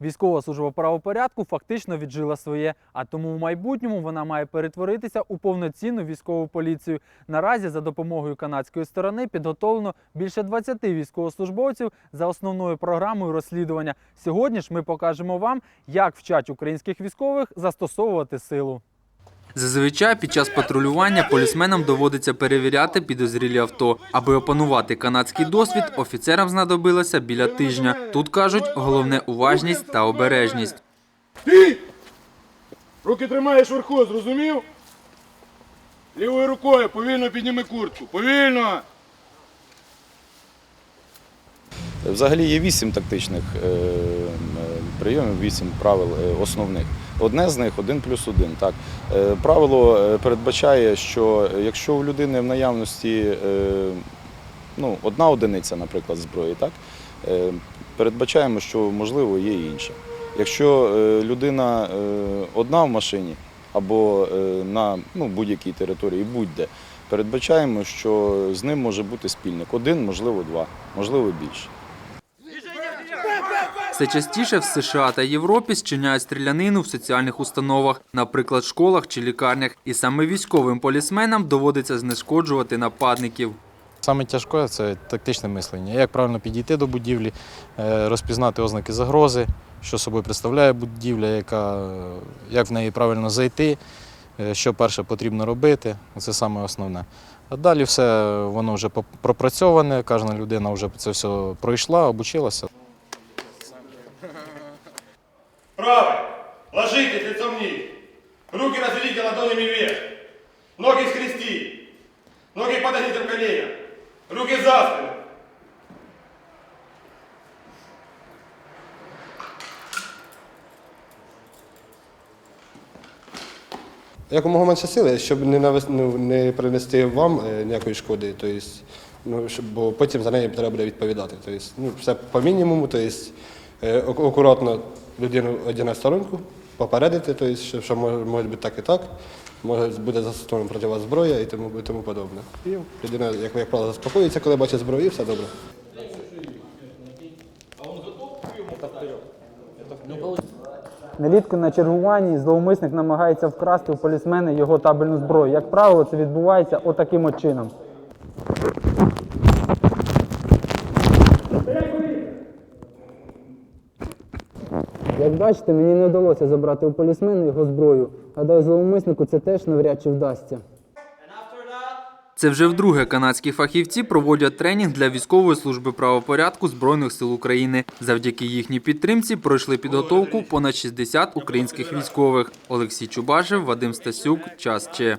Військова служба правопорядку фактично віджила своє, а тому в майбутньому вона має перетворитися у повноцінну військову поліцію. Наразі за допомогою канадської сторони підготовлено більше 20 військовослужбовців за основною програмою розслідування. Сьогодні ж ми покажемо вам, як вчать українських військових застосовувати силу. Зазвичай під час патрулювання полісменам доводиться перевіряти підозрілі авто. Аби опанувати канадський досвід, офіцерам знадобилося біля тижня. Тут кажуть, головне уважність та обережність. Ти! Руки тримаєш вверху, зрозумів? Лівою рукою повільно підніми куртку. Повільно! Взагалі є вісім тактичних е, е, прийомів, вісім правил е, основних. Одне з них один плюс один. Так. Е, Правило е, передбачає, що якщо у людини в наявності е, ну, одна одиниця, наприклад, зброї, так, передбачаємо, що можливо є і інше. Якщо людина одна в машині або на ну, будь-якій території, будь-де, передбачаємо, що з ним може бути спільник. Один, можливо, два, можливо, більше. Все частіше в США та Європі зчиняють стрілянину в соціальних установах, наприклад, школах чи лікарнях. І саме військовим полісменам доводиться знешкоджувати нападників. Саме тяжке це тактичне мислення. Як правильно підійти до будівлі, е, розпізнати ознаки загрози, що собою представляє будівля, яка, е, як в неї правильно зайти, е, що перше потрібно робити. Це саме основне. А далі все воно вже пропрацьоване, кожна людина вже це все пройшла, обучилася. Правый. Ложитесь лицом вниз. Руки разведите ладонями вверх. Ноги скрести. Ноги подогните в колено. Руки за спину. Якомога менше сили, щоб не навес- ну, не принести вам е, ніякої шкоди. Тобто, ну, щоб, бо потім за неї треба буде відповідати. Тобто, ну, все по мінімуму, тобто, акуратно людину одягне сторонку, попередити, тобто, що, що може, може бути так і так, може буде застосована проти вас зброя і тому, і тому подобне. І людина, як, як правило, заспокоїться, коли бачить зброю, і все добре. Нелітку на чергуванні зловмисник намагається вкрасти у полісмена його табельну зброю. Як правило, це відбувається отаким от чином. Як бачите, мені не вдалося забрати у полісмена його зброю. Гадаю, зловмиснику це теж навряд чи вдасться. Це вже вдруге канадські фахівці проводять тренінг для військової служби правопорядку Збройних сил України. Завдяки їхній підтримці пройшли підготовку понад 60 українських військових. Олексій Чубашев, Вадим Стасюк, час Че.